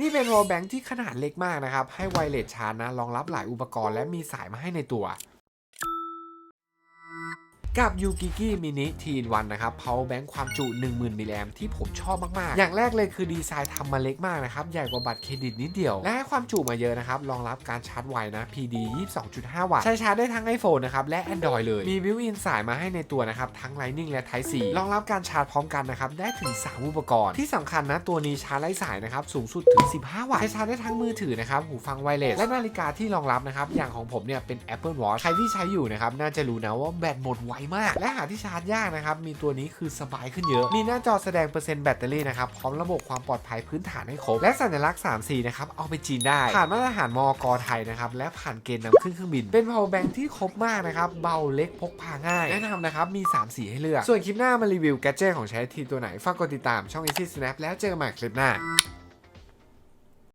นี่เป็นโรแบงค์ที่ขนาดเล็กมากนะครับ ให้ไวเลสชาร์จนะรองรับหลายอุปกรณ์และมีสายมาให้ในตัว กับ u g i g i Mini t 1นะครับ power bank ความจุ 10,000 มิลลิแอมที่ผมชอบมาก ๆ อย่างแรกเลยคือดีไซน์ทำมาเล็กมากนะครับ ใหญ่กว่าบัตรเครดิตนิดเดียว และให้ความจุมาเยอะนะครับ รองรับการชาร์จไวนะ PD 22.5 วัตต์ ใช้ชาร์จได้ทั้ง iPhone นะครับ และ Android เลย มี built-in สายมาให้ในตัวนะครับ ทั้ง Lightning และ Type C รองรับการชาร์จพร้อมกันนะครับ ได้ถึง 3 อุปกรณ์ที่สำคัญนะตัวนี้ชาร์จไร้สายนะครับสูงสุดถึง 15 วัตต์ใช้ชาร์จได้ทั้งมือถือนะครับหูฟังไวเลสและนาฬิกาที่รองรับนะครับอย่างของผมเนี่ยเป็น Apple Watch ใครที่ใช้อยู่นะครับน่าจะรู้นะว่าแบตหมดไวมาก และหาที่ชาร์จยากนะครับ มีตัวนี้คือสบายขึ้นเยอะ มีหน้าจอแสดงเปอร์เซ็นต์แบตเตอรี่นะครับ พร้อมระบบความปลอดภัยพื้นฐานให้ครบ และสัญลักษณ์ 3C นะครับ เอาไปจีนได้ ผ่านมาตรฐานมอกไทยนะครับ และผ่านเกณฑ์นำขึ้นเครื่องบิน เป็น power bank ที่ครบมากนะครับ เบาเล็กพกพาง่าย แนะนำนะครับ มี 3 สีให้เลือก ส่วนคลิปหน้ามารีวิวแกดเจิตของใช้ทีตัวไหน ฝากกดติดตามช่อง Easy Snap แล้วเจอกันใหม่คลิปหน้า